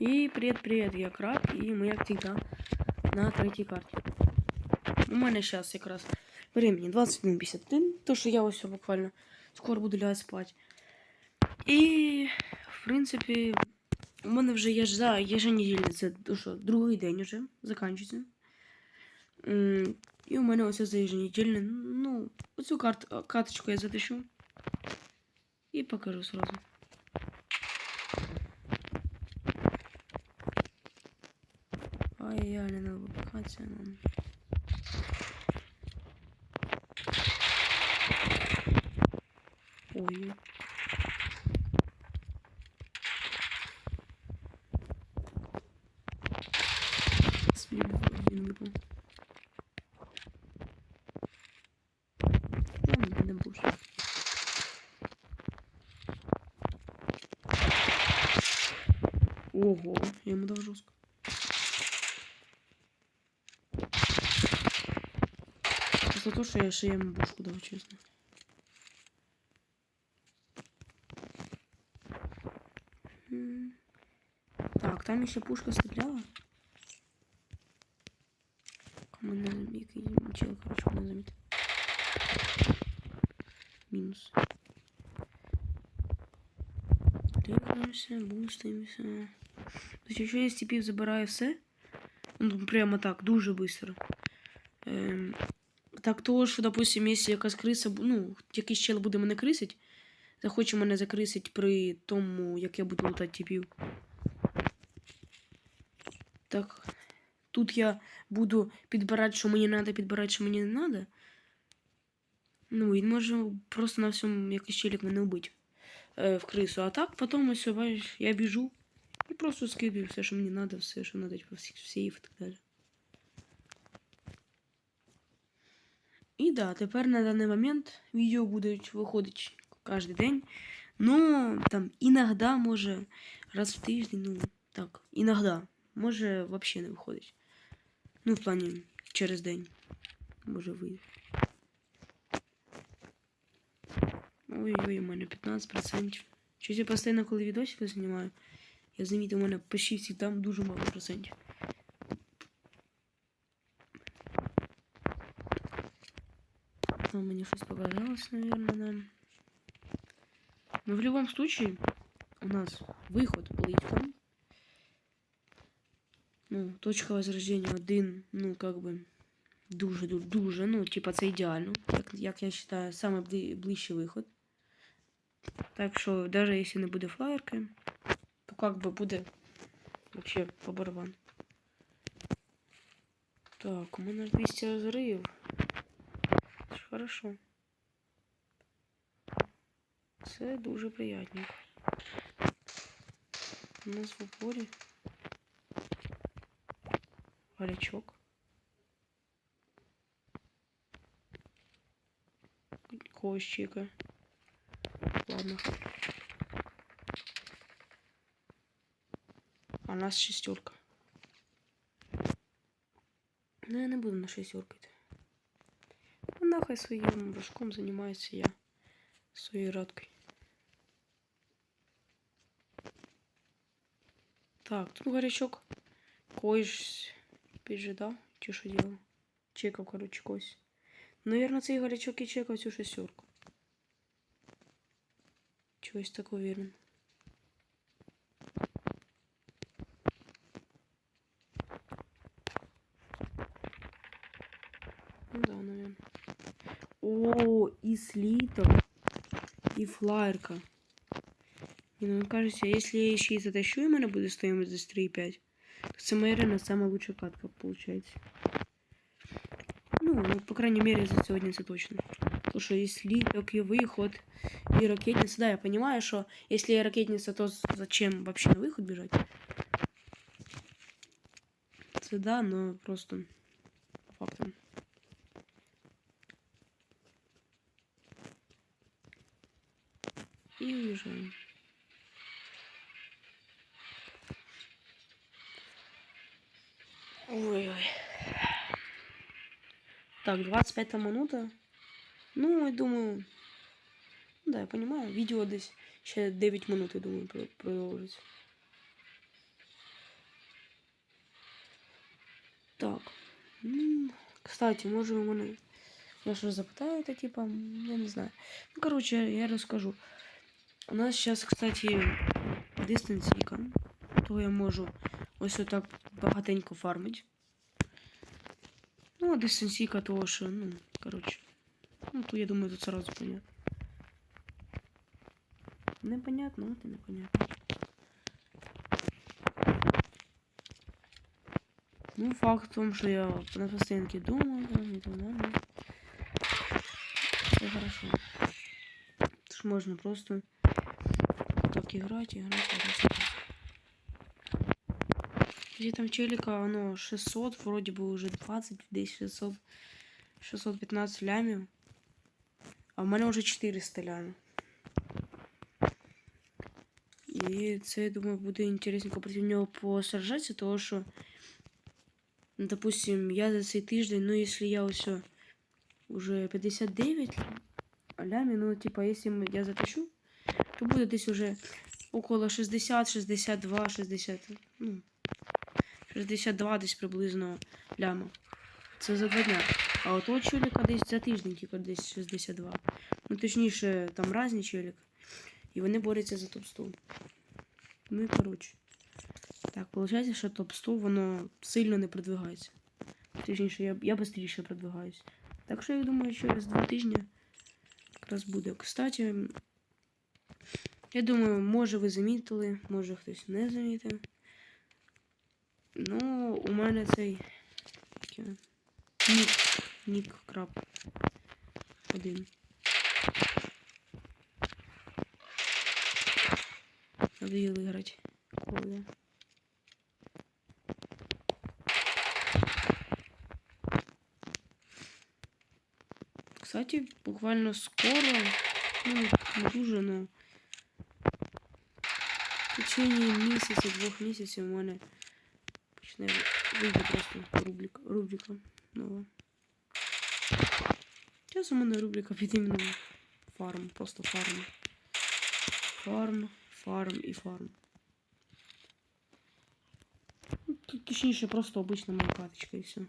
І привіт-привіт, я краб, і ми як завжди на третій карті. У мене зараз якраз времени 21.51, то що я ось буквально скоро буду лягати спати. І, в принципі, у мене вже є за еженедільний, це що, другий день закінчується. М, І у мене ось за еженедільний, ну, оцю карт, карточку я затащу. І покажу сразу. пацаном. Ой. Слева один был. Ладно, надо больше. Ого, я ему дал жестко. То, що я ще йому бушку дав, чесно. Так, там еще пушка стріляла. Команда який чел, короче, мене замітив. Мінус. Рекаємося, бустимося. Тобто, якщо я з забираю все, ну прямо так, дуже швидко. Ем, так то, що, допустим, якщо якась криса, ну, якийсь чел буде мене крисить, захоче мене закрисить при тому, як я буду лутати типів. Так, тут я буду підбирати, що мені треба, підбирати, що мені не треба. Ну, він може просто на всьому якийсь челік мене вбити е, в крису. А так, потім ось, бачиш, я біжу і просто скидаю все, що мені треба, все, що треба, типу, всі- і так далі. І да, тепер на даний момент відео будуть виходити кожен день. Ну, там іноді, може, раз в тиждень, ну, так, іноді. Може, взагалі не виходить. Ну, в плані, через день. Може вийде. Ой-ой, у мене 15%. Щось я постійно, коли відосики знімаю, я замітив, у мене почти всі там дуже мало процентів. Там мне что-то показалось, наверное, да. Но в любом случае, у нас выход плитка. Ну, точка возрождения один, ну, как бы, дуже, дуже, дуже, ну, типа, це ідеально, як, як я вважаю, саме бли- ближчий виход. Так що, даже якщо не буде флаєрки, то как бы буде вообще по барабану. Так, у мене 200 розривів. Хорошо. Це дуже приятно. У нас в упорі. Горячок. Кощика. Ладно. А нас шестерка. Ну, я не буду на шестерку йти. Ну, нахай своїм важком займаюся я своєю радкою. Так, тут горячок когось піджидав, чи що діло? Чекав, коротше, когось. Наверно, цей горячок і чекав цю шестерку. Чогось так уверен. О, і слиток, і флайерка. І ну, кажется, если я ще і затащу, і мене буде стоїмость десь 3,5, то це моя реально самая лучшая катка, получается. Ну, ну, по крайней мере, за сьогодні це точно. Потому что и слиток, и выход, и ракетница. Да, я понимаю, что если я ракетница, то зачем вообще на выход бежать? Це да, но просто Ой-ой. Так, 25 минута. Ну, я думаю... Ну да, я понимаю. Відео десь ще 9 минут, я думаю, продолжить. Так. Ну, кстати, можем мы мене... Я что запытаю, это типа, я не знаю. Ну, короче, я расскажу. У нас сейчас, кстати, дистанційка, то я можу ось отак багатенько фармить. Ну, а дистанційка того, що, ну, короче. Ну, то я думаю, тут сразу понятно. Непонятно, от і непонятно. Ну, факт в том, что я на постоянке думаю, там, и так далее. Все хорошо. Тут можно просто так играть, играть, играть. Где там челика, оно 600, вроде бы уже 20, здесь 600, 615 лямів. А в мене вже 400 лямів. І це, я думаю, буде інтересненько проти нього посражатися, тому що, допустим, я за цей тиждень, ну, якщо я ось уже 59 лямів, ну, типа, якщо я затащу, то буде десь уже около 60, 62, 60, ну, 62 десь приблизно ляма. Це за два дня. А от того челіка десь за тиждень, тільки десь 62. Ну, точніше, там разні челіки. І вони борються за топ-100. Ну і коротше. Так, виходить, що топ-100 воно сильно не продвигається. Точніше, я, я швидше продвигаюсь. Так що я думаю, через два тижні якраз буде. Кстати, я думаю, може ви замітили, може хтось не замітив. Мене цей. Нік. Нік краб. Один. Надоело играть. Коля. Кстати, буквально скоро, ну, не дуже, но в течение місяця, двох місяців у мене почне вийде просто рубрика, рубрика нова. Зараз у мене рубрика під фарм, просто фарм. Фарм, фарм і фарм. Ну, Тут точніше просто обична моя каточка і все.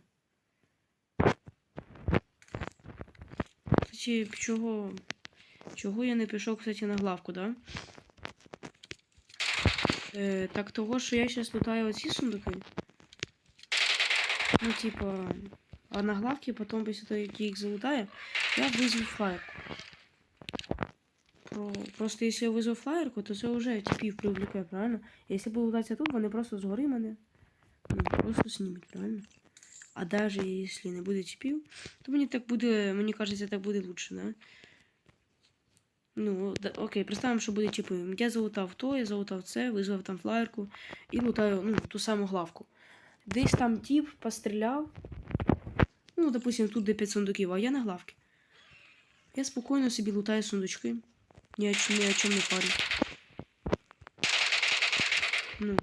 Кстати, чого, чого я не пішов, кстати, на главку, да? Е, так того, що я зараз лутаю оці сундуки. Ну, типа, а на главке потом, після того, як я їх залутаю, я визву флайерку. Про... Просто якщо я визву флайерку, то це вже типів привлекає, правильно? Якщо буду лутатися тут, вони просто згори мене ну, просто знімуть, правильно? А даже якщо не буде типів, то мені так буде, мені кажеться, так буде лучше, да? Ну, да, окей, представимо, що буде типи. Я залутав то, я залутав це, визвав там флаєрку і лутаю ну, ту саму главку. Десь там тип постріляв. Ну, допустим, тут де 5 сундуків, а я на главці. Я спокійно собі лутаю сундучки. Ні о, чому- ні о чому не парю. Ну.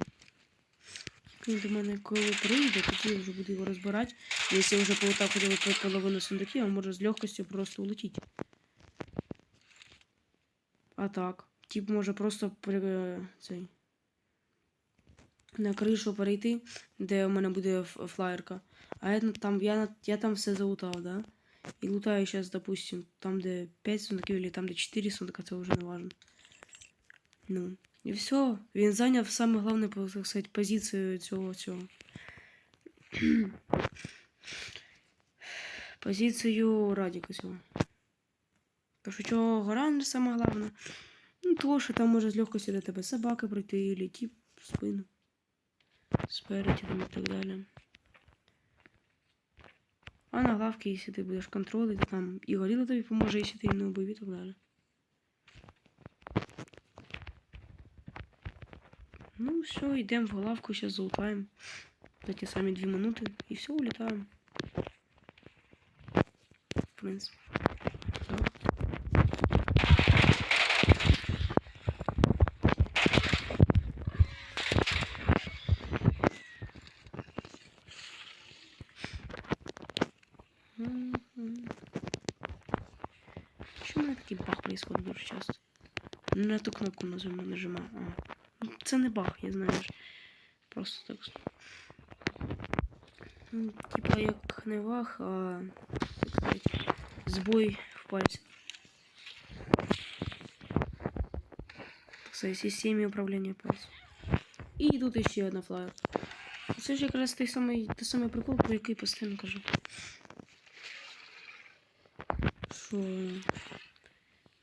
Він до мене коли прийде, тоді я вже буду його розбирати. Якщо вже полутав хоча б половину сундуків, а може з легкостю просто улетіти. А так. Тип може просто при, цей, на кришу перейти, де у мене буде флаєрка. А я там, я, я там все залутав, да? І лутаю зараз, допустим, там, де 5 сундуків, або там, де 4 сундука, це вже не важно. Ну, і все. Він зайняв саме головне, так сказати, позицію цього цього. позицію Радіка цього. Так що гора не саме головне? Ну, то, що там може з легкостю до тебе собака прийти, или тип в спину. Спереді там і так далі. А на лавці, якщо ти будеш контролити, там і горіло тобі поможе, якщо ти не убив і так далі. Ну, все, йдемо в лавку, зараз залутаємо. За ті самі дві минути і все, улітаємо. В принципі. Так. Мгм. Чому у мене такий баг происходит дуже часто? На ту кнопку нажимаю. А. Ну, Це не баг, я знаю. Просто так. Ну, Типа як не вах, а як сказати, збой в пальці. Так сказати, системі управління пальцем. І тут іще одна флаєр. Це ж якраз той самий, той самий прикол, про який постійно кажу. Що...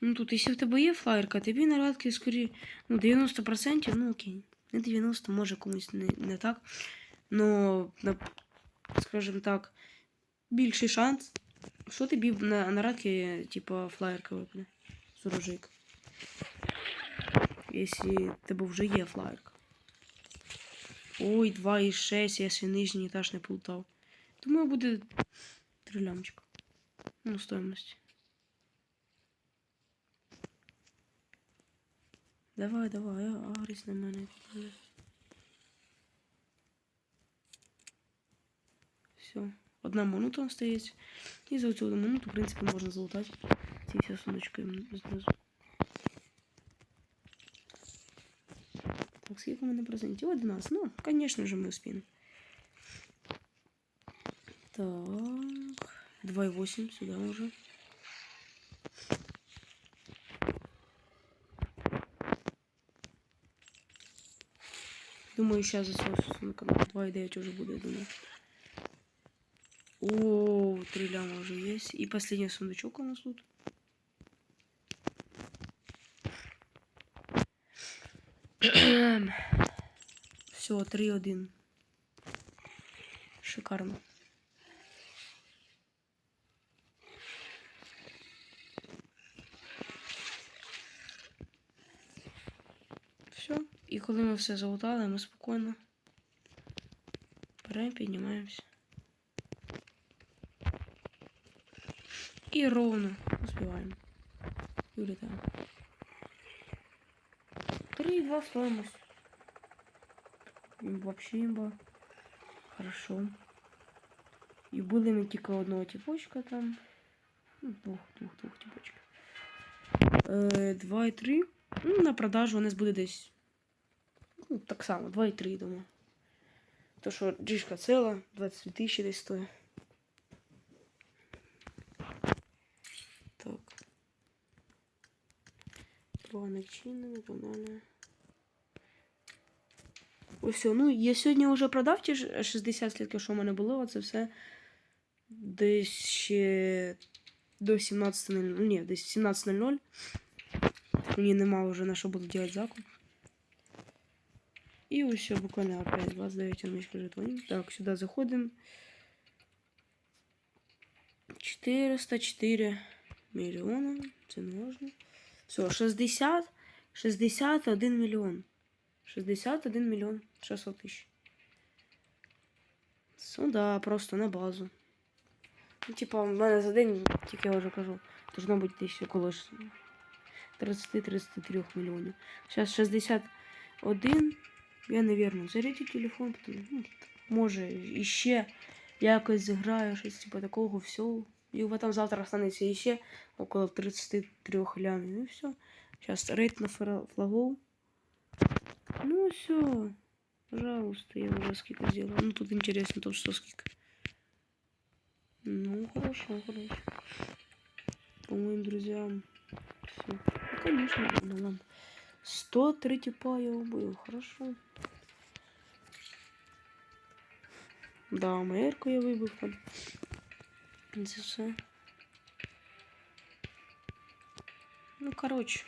Ну тут, якщо в тебе є флаєрка, тобі нарадки скорі, ну 90%, ну окей. Не 90, може комусь не, не так. Но, на, скажімо так, більший шанс, що тобі на нарадки, типа, флаєрка випаде урожайка. Якщо в тебе вже є флаєрка. Ой, 2,6, якщо нижній етаж не плутав. Думаю, буде 3 лямчика. Ну, стоимость. Давай, давай, агрись на мене. Все. Одна минута остається. І за цю одну минуту, в принципі, можна залутати ці всі сундучки знизу. Так, скільки у мене процентів? 11. Ну, конечно же, ми успіємо. Так. 2,8 сюда уже. Думаю, сейчас за сумка 2,9 уже буде, думаю. О, три ляма уже есть. И последний сундучок у нас тут. Все, 3-1. Шикарно. І коли ми все залутали, ми спокійно беремо, піднімаємося. І ровно успіваємо. І улітаємо. 3,2 стоимость. Вообще имба. Хорошо. І були ми тільки одного типочка там. Ну, Двох, двох, двох типочка. Е, 2 і 3. Ну, на продажу у нас буде десь. Ну, так само, 2 і 3, думаю. То що джишка ціла, 22 тисячі десь стоїть. Так. Друга начинена, банана. Ось. Ну, я сьогодні вже продав ті 60 слідків, що в мене було, оце все десь ще до 17.00. Ну, ні, десь 17.00. Мені нема вже на що буду делать закуп. Ось все, буквально опять 29 армійських жетонів. Так, сюди заходимо. 404 мільйона. Це не. Все, 60, 61 мільйон. 61 мільйон 600 тисяч. Ну да, просто на базу. Ну, типа, в мене за день, тільки я вже кажу, должно бути десь около 30-33 мільйонів. Зараз 61. Я, наверное, заряджу телефон, потім, ну, може, іще якось зіграю щось, типа такого, все. І потім завтра останеться іще около 33 лямів. І все. Сейчас рейд на фра- флагов. Ну все. Пожалуйста, я уже сколько сделала. Ну тут интересно то, что сколько. Ну, хорошо, хорошо. По моим друзьям. Все. Ну, конечно, ладно, ладно. 103 типа я убил. Хорошо. Да, майерку я вибив. там. Це все. Ну, короче.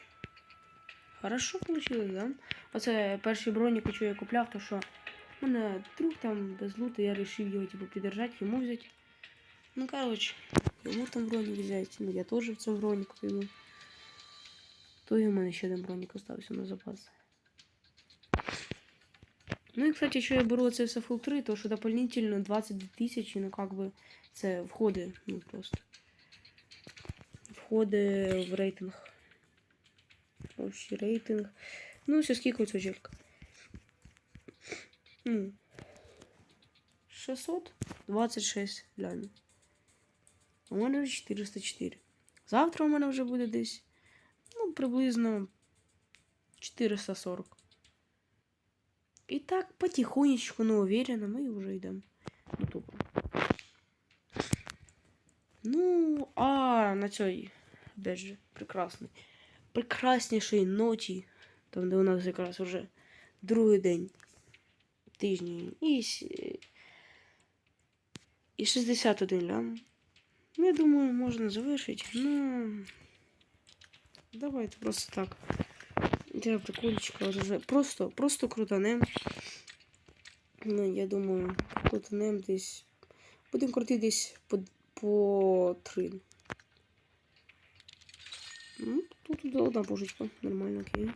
Хорошо получилось, да? Оце перший бронік, що я купляв, то що в мене друг там без лута, я вирішив його типу, підержати, йому взяти. Ну, короче, йому там бронік взяти. Ну, я теж в цьому броніку піду. То і в мене ще один бронік остався на запас. Ну і, кстати, що я беру це все full 3, то що дополнительно 22 тисячі, ну как би, це входи, ну просто. Входи в рейтинг. Общий рейтинг. Ну, все скільки оця жилька. Ну, 626 лямів. У мене вже 404. Завтра у мене вже буде десь, приблизно 440. І так, потихонечку, но уверенно, ми вже йдемо до топу. Ну, а на цій, опять же, прекрасний. Прекраснішій ноті, там, де у нас якраз уже другий день тижні і, і 61 лям. Я думаю, можна завершити. Ну, давайте просто так. Для прикольчика вже просто, просто крутанем. Ну, я думаю, крутанем десь. Будемо крутити десь по, по 3. Ну, тут одна пушечка. Нормально, окей.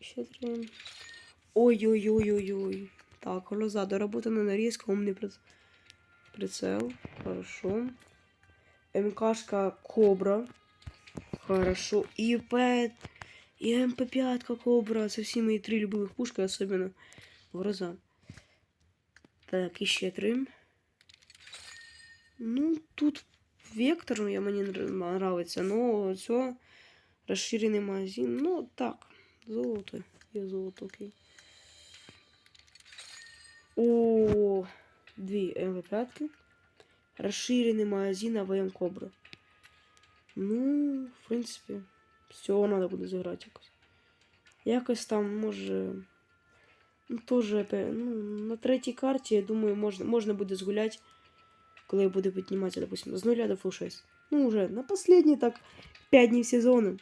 Ще три. Ой-ой-ой-ой-ой. Так, глаза, доработана нарезка, умный приц- прицел. Хорошо. МКшка Кобра. Хорошо. И П... И МП5 Кобра. Це всі мої три любимых пушки, особенно гроза. Так, іще три. Ну, тут вектор я мені нрав- нравиться, но це розширений магазин. Ну, так, золото. Є золото, окей. О, дві МВ5. Розширений магазин АВМ Кобра. Ну, в принципі, все, треба буде зіграти якось. Якось там може. Ну, тоже, ну, на третій карті, я думаю, можна, можна буде згуляти, коли буде підніматися, допустим, з 0 до фул 6. Ну, уже на последні так 5 днів сезону.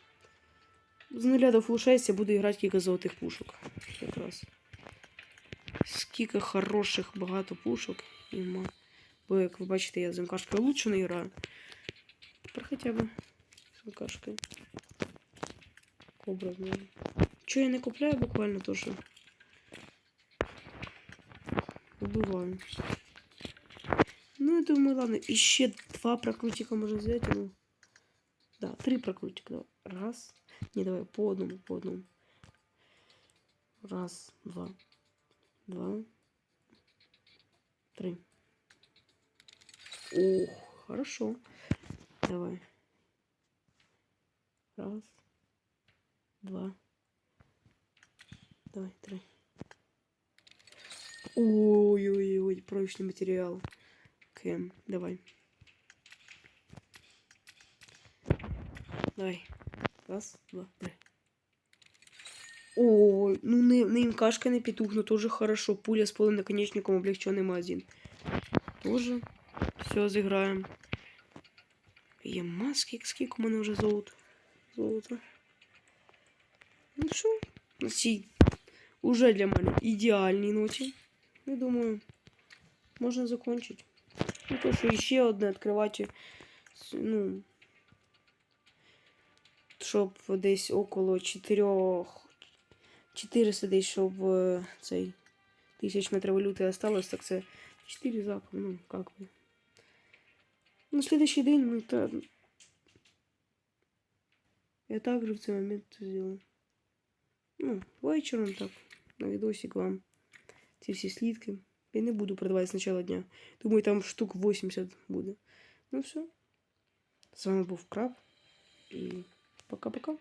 З 0 до фул 6 я буду грати кілька золотих пушок. Якраз. Скільки хороших багато пушок. Бо, як ви бачите, я з МКшкою лучше не граю. Тепер хоча б з МКшкою. Кобра знову. Я не купляю буквально то, що. Ну, я думаю, ладно, еще два прокрутика можно взять. Ну. Да, три прокрутика. Раз. Не, давай по одному, по одному. Раз, два, два, три. Ох, хорошо. Давай. Раз, два, давай, три. Ой-ой-ой, прочный материал. Кэм, давай. Давай. Раз, два, три. Ой, ну не, не МКшка не петух, но тоже хорошо. Пуля с полым наконечником, облегченный магазин. Тоже все зіграємо. Є маски, скільки у мене вже золото. Золото. Ну що, на цій уже для мене ідеальній ноті. Я думаю, можна закончити. Ну, то, що ще одне відкривати, ну, щоб десь около 4 400 десь, щоб е, цей тисяч метрів валюти осталось, так це 4 закупи, ну, как би. На следующий день ми та... Я также в цей момент це зробив. Ну, вечором так, на відосик вам ці всі слідки. Я не буду продавати з начала дня. Думаю, там штук 80 буде. Ну все. З вами був Краб. І пока-пока.